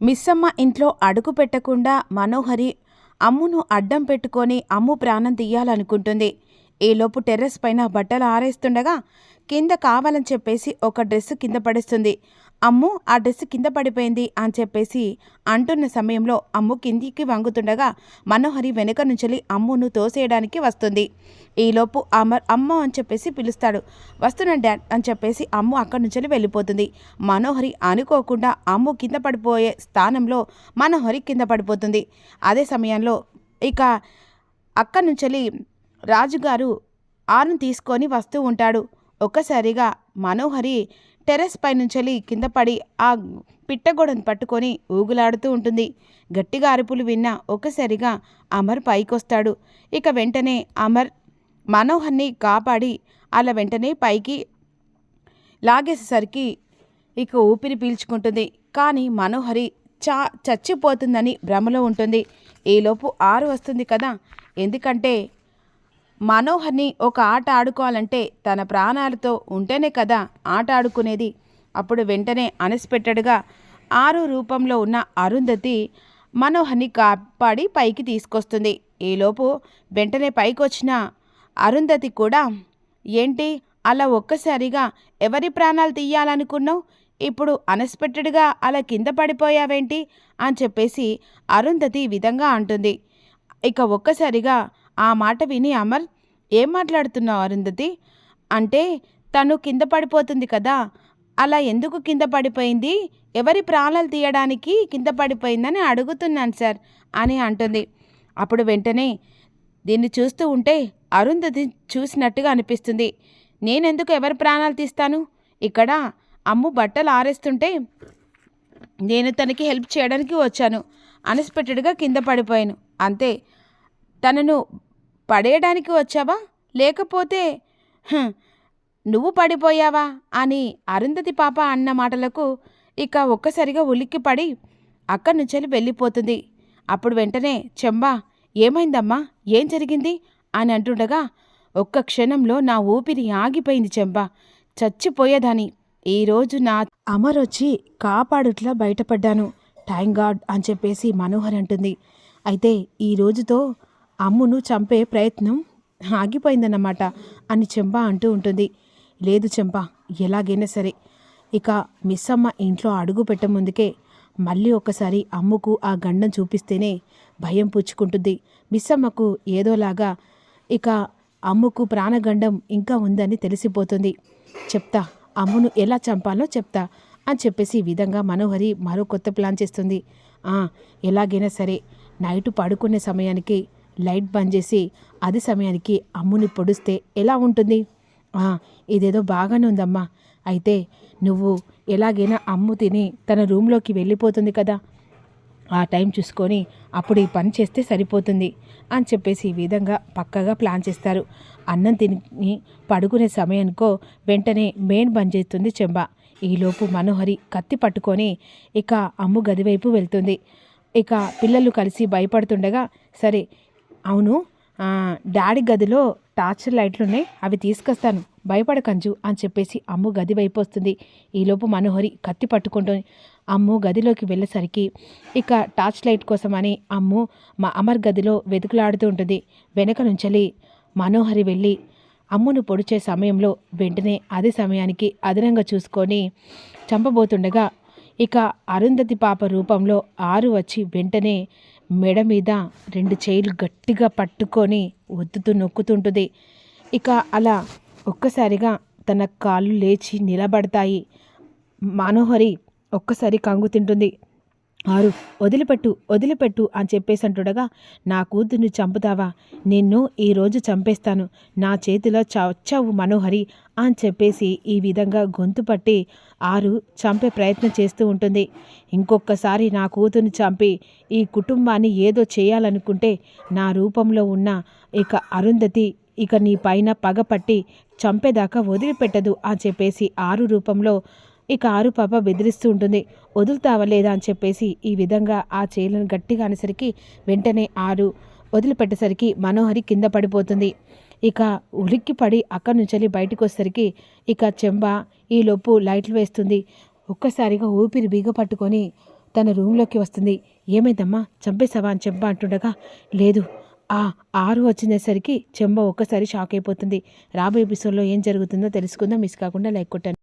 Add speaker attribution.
Speaker 1: మిస్సమ్మ ఇంట్లో అడుగు పెట్టకుండా మనోహరి అమ్మును అడ్డం పెట్టుకొని అమ్ము ప్రాణం తీయాలనుకుంటుంది. ఈలోపు టెర్రస్ పైన బట్టలు ఆరేస్తుండగా కింద కావాలని చెప్పేసి ఒక డ్రెస్సు కింద పడేస్తుంది. అమ్ము ఆ డ్రెస్ కింద పడిపోయింది అని చెప్పేసి అంటున్న సమయంలో అమ్ము కిందికి వంగుతుండగా మనోహరి వెనుక నుంచి అమ్మును తోసేయడానికి వస్తుంది. ఈలోపు అమర్ అమ్మ అని చెప్పేసి పిలుస్తాడు. వస్తున్న డాడ్ అని చెప్పేసి అమ్ము అక్కడి నుంచి వెళ్ళిపోతుంది. మనోహరి అనుకోకుండా అమ్ము కింద పడిపోయే స్థానంలో మనోహరి కింద పడిపోతుంది. అదే సమయంలో ఇక అక్కడి నుంచి రాజుగారు ఆరును తీసుకొని వస్తూ ఉంటాడు. ఒక్కసారిగా మనోహరి టెర్రస్ పైనుంచెలి కింద పడి ఆ పిట్టగోడను పట్టుకొని ఊగులాడుతూ ఉంటుంది. గట్టిగా అరుపులు విన్న ఒక్కసారిగా అమర్ పైకొస్తాడు. ఇక వెంటనే అమర్ మనోహర్ని కాపాడి అలా వెంటనే పైకి లాగేసేసరికి ఇక ఊపిరి పీల్చుకుంటుంది. కానీ మనోహరి చా చచ్చిపోతుందని భ్రమలో ఉంటుంది. ఈలోపు ఆరు వస్తుంది కదా. ఎందుకంటే మనోహర్ని ఒక ఆట ఆడుకోవాలంటే తన ప్రాణాలతో ఉంటేనే కదా ఆట ఆడుకునేది. అప్పుడు వెంటనే అనసిపెట్టడుగా ఆరు రూపంలో ఉన్న అరుంధతి మనోహర్ని కాపాడి పైకి తీసుకొస్తుంది. ఈలోపు వెంటనే పైకి వచ్చిన అరుంధతి కూడా ఏంటి అలా ఒక్కసారిగా ఎవరి ప్రాణాలు తీయాలనుకున్నావు? ఇప్పుడు అన్ఎక్స్పెక్టెడ్గా అలా కింద పడిపోయావేంటి? అని చెప్పేసి అరుంధతి ఈ విధంగా అంటుంది. ఇక ఒక్కసారిగా ఆ మాట విని అమర్ ఏం మాట్లాడుతున్నావు అరుంధతి? అంటే తను కింద పడిపోతుంది కదా అలా ఎందుకు కింద పడిపోయింది? ఎవరి ప్రాణాలు తీయడానికి కింద పడిపోయిందని అడుగుతున్నాను సార్ అని అంటుంది. అప్పుడు వెంటనే దీన్ని చూస్తూ ఉంటే అరుంధతి చూసినట్టుగా అనిపిస్తుంది. నేనెందుకు ఎవరి ప్రాణాలు తీస్తాను? ఇక్కడ అమ్ము బట్టలు ఆరేస్తుంటే నేను తనకి హెల్ప్ చేయడానికి వచ్చాను. అన్ఎక్స్పెక్టెడ్గా కింద పడిపోయాను. అంతే. తనను పడేయడానికి వచ్చావా? లేకపోతే నువ్వు పడిపోయావా? అని అరుంధతి పాప అన్న మాటలకు ఇక ఒక్కసారిగా ఉలిక్కి పడి అక్కడి నుంచి వెళ్ళిపోతుంది. అప్పుడు వెంటనే చెంబా ఏమైందమ్మా? ఏం జరిగింది? అని అంటుండగా ఒక్క క్షణంలో నా ఊపిరి ఆగిపోయింది చెంబా. చచ్చిపోయేదాని ఈరోజు నా అమరొచ్చి కాపాడుట్లా బయటపడ్డాను. థ్యాంక్ గాడ్ అని చెప్పేసి మనోహర్ అంటుంది. అయితే ఈ రోజుతో అమ్మును చంపే ప్రయత్నం ఆగిపోయిందన్నమాట అని చెంప అంటూ ఉంటుంది. లేదు చెంప ఎలాగైనా సరే. ఇక మిస్సమ్మ ఇంట్లో అడుగు పెట్టముందుకే మళ్ళీ ఒకసారి అమ్ముకు ఆ గండం చూపిస్తేనే భయం పుచ్చుకుంటుంది. మిస్సమ్మకు ఏదోలాగా ఇక అమ్ముకు ప్రాణగండం ఇంకా ఉందని తెలిసిపోతుంది. చెప్తా అమ్మును ఎలా చంపాలో చెప్తా అని చెప్పేసి ఈ విధంగా మనోహరి మరో కొత్త ప్లాన్ చేస్తుంది. ఎలాగైనా సరే. నైటు పడుకునే సమయానికి లైట్ బంద్ చేసి అది సమయానికి అమ్ముని పొడిస్తే ఎలా ఉంటుంది? ఇదేదో బాగానే ఉందమ్మా. అయితే నువ్వు ఎలాగైనా అమ్ము తిని తన రూమ్లోకి వెళ్ళిపోతుంది కదా. ఆ టైం చూసుకొని అప్పుడు ఈ పని చేస్తే సరిపోతుంది అని చెప్పేసి ఈ విధంగా పక్కగా ప్లాన్ చేస్తారు. అన్నం తిని పడుకునే సమయానికో వెంటనే మెయిన్ బంద్ చేస్తుంది చెంబ. ఈలోపు మనోహరి కత్తి పట్టుకొని ఇక అమ్ము గదివైపు వెళ్తుంది. ఇక పిల్లలు కలిసి భయపడుతుండగా సరే అవును. డాడీ గదిలో టార్చ్ లైట్లు ఉన్నాయి. అవి తీసుకొస్తాను. భయపడకంజు అని చెప్పేసి అమ్ము గది వైపు వస్తుంది. ఈలోపు మనోహరి కత్తి పట్టుకుంటుంది. అమ్ము గదిలోకి వెళ్ళేసరికి ఇక టార్చ్ లైట్ కోసమని అమ్ము మా అమర్ గదిలో వెతుకులాడుతూ ఉంటుంది. వెనక నుంచలి మనోహరి వెళ్ళి అమ్మును పొడిచే సమయంలో వెంటనే అదే సమయానికి అదనంగా చూసుకొని చంపబోతుండగా ఇక అరుంధతి పాప రూపంలో ఆరు వచ్చి వెంటనే మెడ మీద రెండు చేయిలు గట్టిగా పట్టుకొని ఒత్తుతూ నొక్కుతుంటుంది. ఇక అలా ఒక్కసారిగా తన కాళ్ళు లేచి నిలబడతాయి. మనోహరి ఒక్కసారి కంగు తింటుంది. ఆరు వదిలిపెట్టు వదిలిపెట్టు అని చెప్పేసి అంటుండగా నా కూతుర్ని చంపుతావా? నిన్ను ఈరోజు చంపేస్తాను. నా చేతిలో చచ్చావు మనోహరి అని చెప్పేసి ఈ విధంగా గొంతు పట్టి ఆరు చంపే ప్రయత్నం చేస్తూ ఉంటుంది. ఇంకొకసారి నా కూతుర్ని చంపి ఈ కుటుంబాన్ని ఏదో చేయాలనుకుంటే నా రూపంలో ఉన్న ఇక అరుంధతి ఇక నీ పైన పగపట్టి చంపేదాకా వదిలిపెట్టదు అని చెప్పేసి ఆరు రూపంలో ఇక ఆరు పాప బెదిరిస్తూ ఉంటుంది. వదులుతావా లేదా అని చెప్పేసి ఈ విధంగా ఆ చేలను గట్టిగా అనేసరికి వెంటనే ఆరు వదిలిపెట్టేసరికి మనోహరి కింద పడిపోతుంది. ఇక ఉలిక్కి పడి అక్కడి నుంచి బయటకు వచ్చేసరికి ఇక చెంబ ఈలోపు లైట్లు వేస్తుంది. ఒక్కసారిగా ఊపిరి బీగ పట్టుకొని తన రూమ్లోకి వస్తుంది. ఏమైందమ్మా? చంపేశావా అని చెంబ అంటుండగా లేదు. ఆ ఆరు వచ్చేసరికి చెంబ ఒక్కసారి షాక్ అయిపోతుంది. రాబోయే ఎపిసోడ్లో ఏం జరుగుతుందో తెలుసుకుందాం. మిస్ కాకుండా లైక్ కొట్టండి.